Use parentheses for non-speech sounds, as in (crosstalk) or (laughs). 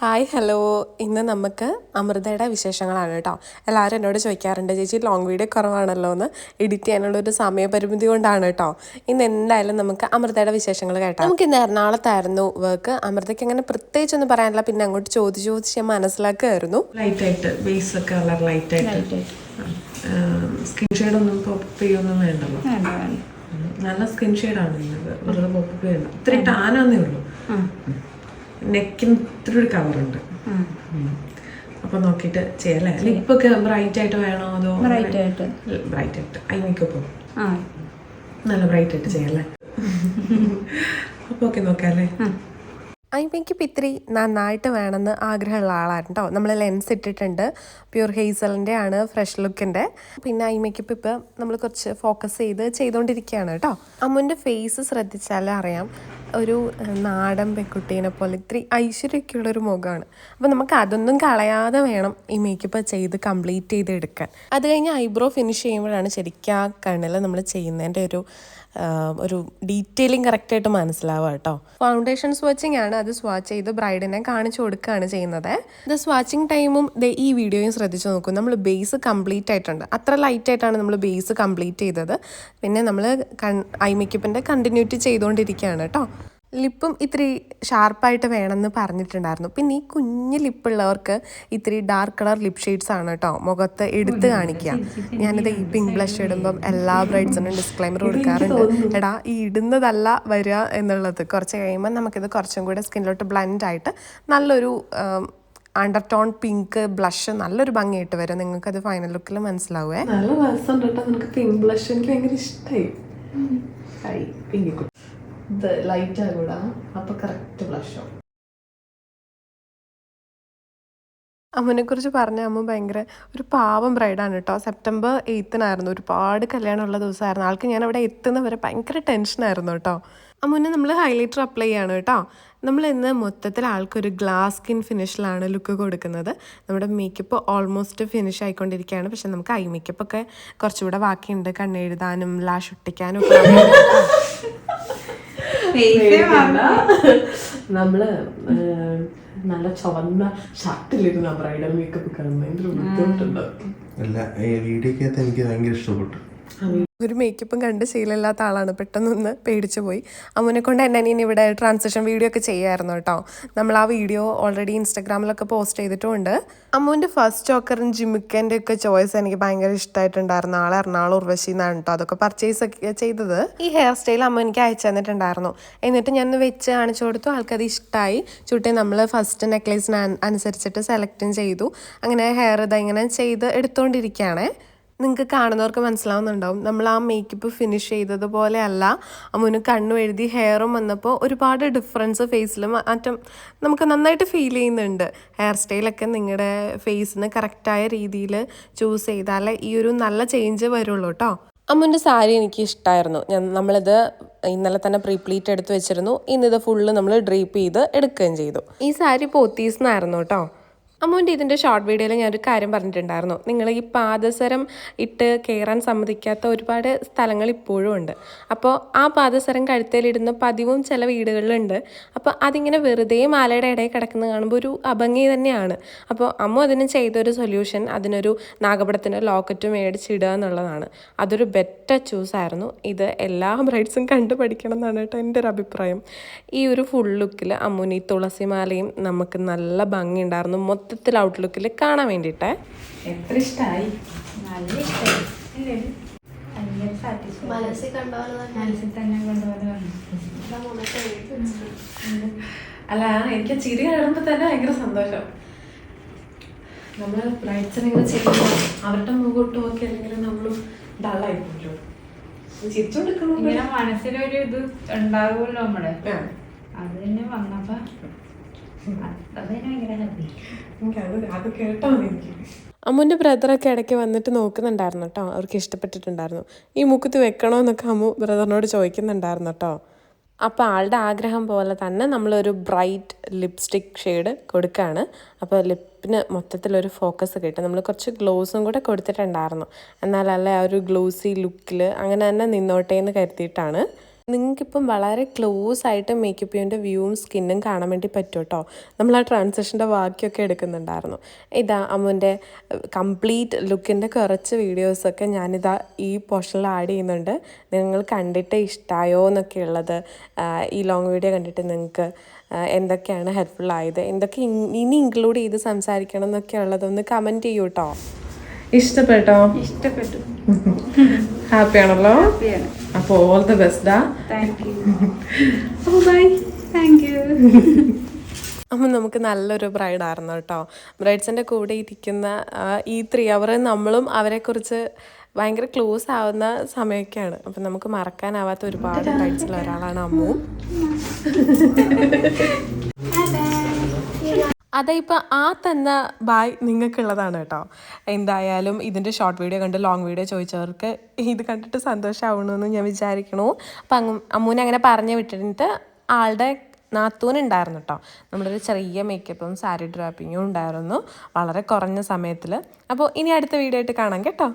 Hi hello. ഇന്ന് നമുക്ക് അമൃതയുടെ വിശേഷങ്ങളാണ് കേട്ടോ. എല്ലാവരും എന്നോട് ചോദിക്കാറുണ്ട് ചേച്ചി ലോങ് വീഡിയോ കുറവാണല്ലോ എന്ന് എഡിറ്റ് ചെയ്യാനുള്ള ഒരു സമയപരിമിതി കൊണ്ടാണ് കേട്ടോ. ഇന്ന് എന്തായാലും നമുക്ക് അമൃതയുടെ വിശേഷങ്ങൾ കേട്ടോ. നമുക്ക് ഇന്ന് എറണാകുളത്തായിരുന്നു വർക്ക് അമൃതയ്ക്ക് അങ്ങനെ പ്രത്യേകിച്ച് ഒന്നും പറയാനില്ല. പിന്നെ അങ്ങോട്ട് ചോദിച്ച് ചോദിച്ച് ഞാൻ മനസ്സിലാക്കുമായിരുന്നു ലൈറ്റ് ആയിട്ട് ബേസ് കളർ സ്കിൻ ഷെയ്ഡ് ഒന്നും പോപ്പ് ചെയ്യൊന്നും വേണ്ടല്ലോ. നല്ല സ്കിൻ ഷെയ്ഡാണ് വെറുതെ പോപ്പ് ചെയ്യണ്ട ഇത്തിരി ടാനാന്നേ ഉള്ളൂ. നെക്കിന് ഇത്തിരി ഒരു കവറുണ്ട് അപ്പൊ നോക്കിയിട്ട് ലിപ്പ് ഒക്കെ ബ്രൈറ്റ് ആയിട്ട് വേണോ അതോ ബ്രൈറ്റ് ആയിട്ട് ബ്രൈറ്റ് ആയിട്ട് ഐ മേക്കപ്പ് നല്ല ബ്രൈറ്റ് ആയിട്ട് ചെയ്യല്ലേ (laughs) അപ്പൊ ഓക്കെ നോക്കാല്ലേ മേക്കപ്പ് ഇത്തിരി നന്നായിട്ട് വേണമെന്ന് ആഗ്രഹമുള്ള ആളാണ് കേട്ടോ നമ്മൾ ലെൻസ് ഇട്ടിട്ടുണ്ട്. പ്യൂർ ഹെയ്സലിന്റെ ആണ് ഫ്രഷ് ലുക്കിന്റെ പിന്നെ ഐ മേക്കപ്പ് ഇപ്പോൾ നമ്മൾ കുറച്ച് ഫോക്കസ് ചെയ്ത് ചെയ്തുകൊണ്ടിരിക്കുകയാണ് കേട്ടോ അമ്മുന്റെ ഫേസ് ശ്രദ്ധിച്ചാൽ അറിയാം. ഒരു നാടൻ പെൺകുട്ടീനെ പോലെ ഇത്തിരി ഐശ്വര്യമൊക്കെയുള്ളൊരു മുഖമാണ്. അപ്പോൾ നമുക്ക് അതൊന്നും കളയാതെ വേണം ഈ മേക്കപ്പ് ചെയ്ത് കംപ്ലീറ്റ് ചെയ്ത് എടുക്കാൻ അത് കഴിഞ്ഞ് ഐബ്രോ ഫിനിഷ് ചെയ്യുമ്പോഴാണ് ശരിക്കും ആ കണ്ണിൽ നമ്മൾ ചെയ്യുന്നതിന്റെ ഒരു ഒരു ഡീറ്റെയിലിംഗ് കറക്റ്റായിട്ട് മനസ്സിലാവുക കേട്ടോ ഫൗണ്ടേഷൻ സ്വാച്ചിങ് ആണ് അത് സ്വാച്ച് ചെയ്ത് ബ്രൈഡിനെ കാണിച്ചു കൊടുക്കുകയാണ് ചെയ്യുന്നത്. ദ സ്വാച്ചിങ് ടൈമും ഈ വീഡിയോയും ശ്രദ്ധിച്ചു നോക്കും. നമ്മൾ ബേസ് കംപ്ലീറ്റ് ആയിട്ടുണ്ട്. അത്ര ലൈറ്റ് ആയിട്ടാണ് നമ്മൾ ബേസ് കംപ്ലീറ്റ് ചെയ്തത്. പിന്നെ നമ്മൾ ഐ മേക്കപ്പിന്റെ കണ്ടിന്യൂറ്റി ചെയ്തുകൊണ്ടിരിക്കുകയാണ് കേട്ടോ. ലിപ്പും ഇത്തിരി ഷാർപ്പായിട്ട് വേണമെന്ന് പറഞ്ഞിട്ടുണ്ടായിരുന്നു. പിന്നെ ഈ കുഞ്ഞ് ലിപ്പുള്ളവർക്ക് ഇത്തിരി ഡാർക്ക് കളർ ലിപ് ഷെയ്ഡ്സ് ആണ് കേട്ടോ മുഖത്ത് എടുത്ത് കാണിക്കുക. ഞാനിത് ഈ പിങ്ക് ബ്ലഷ് ഇടുമ്പം എല്ലാ ബ്രൈഡ്സിനും ഡിസ്ക്ലൈമർ കൊടുക്കാറുണ്ട്. എടാ ഈ ഇടുന്നതല്ല വരിക എന്നുള്ളത്. കുറച്ച് കഴിയുമ്പോൾ നമുക്കിത് കുറച്ചും കൂടെ സ്കിന്നിലോട്ട് ബ്ലെൻഡ് ആയിട്ട് നല്ലൊരു അണ്ടർടോൺ പിങ്ക് ബ്ലഷ് നല്ലൊരു ഭംഗിയായിട്ട് വരും. നിങ്ങൾക്ക് അത് ഫൈനൽ ലുക്കിൽ മനസ്സിലാവുമേ നല്ല രസമുണ്ട് കേട്ടോ. നിനക്ക് പിങ്ക് ബ്ലഷ് എനിക്ക് ഭയങ്കര ഇഷ്ടമായി പിങ്ക് ഇത് ലൈറ്റ് ആകൂടാ അപ്പൊ കറക്റ്റ് ബ്ലഷോ അമ്മനെ കുറിച്ച് പറഞ്ഞ അമ്മ ഭയങ്കര ഒരു പാവം ബ്രൈഡാണ് കേട്ടോ സെപ്റ്റംബർ എയ്ത്തിനായിരുന്നു ഒരുപാട് കല്യാണമുള്ള ദിവസമായിരുന്നു. ആൾക്ക് ഞാൻ അവിടെ എത്തുന്നവരെ ഭയങ്കര ടെൻഷനായിരുന്നു കേട്ടോ അമ്മുനെ നമ്മൾ ഹൈലൈറ്റർ അപ്ലൈ ചെയ്യാണ് കേട്ടോ നമ്മൾ ഇന്ന് മൊത്തത്തിൽ ആൾക്കൊരു ഗ്ലാസ് സ്കിൻ ഫിനിഷിലാണ് ലുക്ക് കൊടുക്കുന്നത്. നമ്മുടെ മേക്കപ്പ് ഓൾമോസ്റ്റ് ഫിനിഷ് ആയിക്കൊണ്ടിരിക്കുകയാണ്. പക്ഷെ നമുക്ക് ഐ മേക്കപ്പ് ഒക്കെ കുറച്ചുകൂടെ ബാക്കിയുണ്ട്. കണ്ണെഴുതാനും ലാഷ് ഒട്ടിക്കാനും ഒക്കെ (laughs) (laughs) നമ്മൾ നല്ല ചുവന്ന ഷർട്ടിലിരുന്ന ബ്രൈഡൽ മേക്കപ്പ് കാണുന്നതിന്റെ ബുദ്ധിമുട്ടുണ്ടോ ബുദ്ധിമുട്ടുണ്ട്. അല്ല ഈ വീഡിയോക്കകത്ത് എനിക്ക് ഭയങ്കര ഇഷ്ടപ്പെട്ടു. ഒരു മേക്കപ്പും കണ്ട് ശീലമില്ലാത്ത ആളാണ്. പെട്ടെന്നൊന്ന് പേടിച്ചു പോയി. അമ്മനെ കൊണ്ട് എന്നെ ഇനി ഇവിടെ ട്രാൻസാക്ഷൻ വീഡിയോ ഒക്കെ ചെയ്യായിരുന്നു കേട്ടോ. നമ്മൾ ആ വീഡിയോ ഓൾറെഡി ഇൻസ്റ്റാഗ്രാമിലൊക്കെ പോസ്റ്റ് ചെയ്തിട്ടുണ്ട്. അമ്മുവിന്റെ ഫസ്റ്റ് ചോക്കറും ജിമിക്കന്റെ ഒക്കെ ചോയ്സ് എനിക്ക് ഭയങ്കര ഇഷ്ടമായിട്ടുണ്ടായിരുന്നു ആളെ എറണാകുളം ഉർവശി എന്നാണ് കേട്ടോ അതൊക്കെ പർച്ചേസ് ഒക്കെ ചെയ്തത്. ഈ ഹെയർ സ്റ്റൈൽ അമ്മ എനിക്ക് അയച്ചു തന്നിട്ടുണ്ടായിരുന്നു. എന്നിട്ട് ഞാൻ വെച്ച് കാണിച്ചു കൊടുത്തു. ആൾക്കത് ഇഷ്ടമായി ചുട്ടി നമ്മൾ ഫസ്റ്റ് നെക്ലേസിന് അനുസരിച്ചിട്ട് സെലക്റ്റും ചെയ്തു. അങ്ങനെ ഹെയർ ഇതാ ഇങ്ങനെ ചെയ്ത് എടുത്തുകൊണ്ടിരിക്കുകയാണേ നിങ്ങൾക്ക് കാണുന്നവർക്ക് മനസ്സിലാവുന്നുണ്ടാവും. നമ്മൾ ആ മേക്കപ്പ് ഫിനിഷ് ചെയ്തതുപോലെ അല്ല അമ്മുന് കണ്ണു എഴുതി ഹെയറും വന്നപ്പോൾ ഒരുപാട് ഡിഫറൻസ് ഫേസിലും മാറ്റം നമുക്ക് നന്നായിട്ട് ഫീൽ ചെയ്യുന്നുണ്ട്. ഹെയർ സ്റ്റൈലൊക്കെ നിങ്ങളുടെ ഫേസിന് കറക്റ്റായ രീതിയിൽ ചൂസ് ചെയ്താലേ ഈ ഒരു നല്ല ചേഞ്ച് വരുള്ളൂ കേട്ടോ അമ്മുന്റെ സാരി എനിക്ക് ഇഷ്ടമായിരുന്നു ഞാൻ നമ്മളിത് ഇന്നലെ തന്നെ പ്രീപ്ലീറ്റ് എടുത്ത് വെച്ചിരുന്നു. ഇന്നിത് ഫുള്ള് നമ്മൾ ഡ്രീപ്പ് ചെയ്ത് എടുക്കുകയും ചെയ്തു. ഈ സാരി പോത്തീസ്ന്നായിരുന്നു കേട്ടോ അമ്മുവിന്റെ ഇതിന്റെ ഷോർട്ട് വീഡിയോയിൽ ഞാനൊരു കാര്യം പറഞ്ഞിട്ടുണ്ടായിരുന്നു. നിങ്ങൾ ഈ പാദസരം ഇട്ട് കയറാൻ സമ്മതിക്കാത്ത ഒരുപാട് സ്ഥലങ്ങൾ ഇപ്പോഴും ഉണ്ട്. അപ്പോൾ ആ പാദസരം കഴുത്തേലിടുന്ന പതിവും ചില വീടുകളിലുണ്ട്. അപ്പോൾ അതിങ്ങനെ വെറുതെ മാലയുടെ ഇടയിൽ കിടക്കുന്ന കാണുമ്പോൾ ഒരു അഭംഗി തന്നെയാണ്. അപ്പോൾ അമ്മ അതിന് ചെയ്തൊരു സൊല്യൂഷൻ അതിനൊരു നാഗപടത്തിന്റെ ലോക്കറ്റ് മേടിച്ചിടുക എന്നുള്ളതാണ്. അതൊരു ബെറ്റർ ചൂസ് ആയിരുന്നു. ഇത് എല്ലാ ബ്രൈഡ്സും കണ്ടു പഠിക്കണം എന്നാണ് കേട്ടോ എന്റെ ഒരു അഭിപ്രായം. ഈ ഒരു ഫുൾ ലുക്കിൽ അമ്മുനി തുളസിമാലയും നമുക്ക് നല്ല ഭംഗി ഉണ്ടായിരുന്നു. മൊത്തത്തിൽ ഔട്ട്ലുക്കിൽ കാണാൻ വേണ്ടിയിട്ടേ. എത്ര ഇഷ്ടമായി നല്ല ഇഷ്ടമായി അല്ലേ? എനിക്ക് ചിരി കാണുമ്പോ തന്നെ ഭയങ്കര സന്തോഷം. നമ്മൾ ഇങ്ങനെ ചെയ്യുമ്പോൾ അവരുടെ മുഖോട്ട് നോക്കി അല്ലെങ്കിൽ നമ്മളും ഡള്ളായി പോലോ ചിരിച്ചോണ്ടിരിക്കണോ ഇങ്ങനെ മനസ്സിലൊരു ഇത് ഉണ്ടാകുമല്ലോ നമ്മുടെ. അത് തന്നെ വന്നപ്പോ അത് ബ്രദറൊക്കെ ഇടയ്ക്ക് വന്നിട്ട് നോക്കുന്നുണ്ടായിരുന്നു കേട്ടോ. അവർക്ക് ഇഷ്ടപ്പെട്ടിട്ടുണ്ടായിരുന്നു. ഈ മുക്കുത്ത് വെക്കണമെന്നൊക്കെ അമ്മു ബ്രദറിനോട് ചോദിക്കുന്നുണ്ടായിരുന്നു കേട്ടോ. അപ്പോൾ ആളുടെ ആഗ്രഹം പോലെ തന്നെ നമ്മളൊരു ബ്രൈറ്റ് ലിപ്സ്റ്റിക് ഷെയ്ഡ് കൊടുക്കുകയാണ് അപ്പോൾ ലിപ്പിന് മൊത്തത്തിലൊരു ഫോക്കസ് കിട്ടും. നമ്മൾ കുറച്ച് ഗ്ലോസും കൂടെ കൊടുത്തിട്ടുണ്ടായിരുന്നു. എന്നാലല്ലേ ആ ഒരു ഗ്ലോസി ലുക്കിൽ അങ്ങനെ തന്നെ നിന്നോട്ടെ എന്ന് കരുതിയിട്ടാണ്. നിങ്ങൾക്കിപ്പം വളരെ ക്ലോസ് ആയിട്ട് മേക്കപ്പ് ചെയ്യുന്ന വ്യൂവും സ്കിന്നും കാണാൻ വേണ്ടി പറ്റും കേട്ടോ നമ്മൾ ആ ട്രാൻസാക്ഷന്റെ ബാക്കിയൊക്കെ എടുക്കുന്നുണ്ടായിരുന്നു. ഇതാ അമ്മുന്റെ കംപ്ലീറ്റ് ലുക്കിന്റെ കുറച്ച് വീഡിയോസൊക്കെ ഞാനിതാ ഈ പോർഷനിൽ ആഡ് ചെയ്യുന്നുണ്ട്. നിങ്ങൾ കണ്ടിട്ട് ഇഷ്ടമായോ എന്നൊക്കെ ഉള്ളത് ഈ ലോങ് വീഡിയോ കണ്ടിട്ട് നിങ്ങൾക്ക് എന്തൊക്കെയാണ് ഹെൽപ്ഫുൾ ആയത്? എന്തൊക്കെ ഇനി ഇൻക്ലൂഡ് ചെയ്ത് സംസാരിക്കണം എന്നൊക്കെ ഉള്ളതൊന്ന് കമന്റ് ചെയ്യൂ കേട്ടോ ഇഷ്ടപ്പെട്ടോ? ഇഷ്ടപ്പെട്ടു. (laughs) ഹാപ്പിയാണല്ലോ ഹാപ്പിയാണ് അപ്പോൾ all the best thank you അപ്പോൾ ബൈ താങ്ക് യു അപ്പം നമുക്ക് നല്ലൊരു ബ്രൈഡായിരുന്നു കേട്ടോ. ബ്രൈഡ്സിന്റെ കൂടെ ഇരിക്കുന്ന ഈ ത്രീ അവർ നമ്മളും അവരെക്കുറിച്ച് ഭയങ്കര ക്ലോസ് ആവുന്ന സമയമൊക്കെയാണ് അപ്പം നമുക്ക് മറക്കാനാവാത്ത ഒരുപാട് (laughs) ബ്രൈഡ്സിൽ ഒരാളാണ് അമ്മു. (laughs) (laughs) അതെ ഇപ്പം ആ തന്ന ബായ് നിങ്ങൾക്കുള്ളതാണ് കേട്ടോ. എന്തായാലും ഇതിന്റെ ഷോർട്ട് വീഡിയോ കണ്ട് ലോങ് വീഡിയോ ചോദിച്ചവർക്ക് ഇത് കണ്ടിട്ട് സന്തോഷമാവണമെന്ന് ഞാൻ വിചാരിക്കണു. അപ്പം അമ്മൂനെ അങ്ങനെ പറഞ്ഞു വിട്ടിട്ട് ആളുടെ നാത്തൂനുണ്ടായിരുന്നു കേട്ടോ. നമ്മളൊരു ചെറിയ മേക്കപ്പും സാരി ഡ്രാപ്പിങ്ങും ഉണ്ടായിരുന്നു. വളരെ കുറഞ്ഞ സമയത്തിൽ അപ്പോൾ ഇനി അടുത്ത വീഡിയോ ആയിട്ട് കാണാം കേട്ടോ.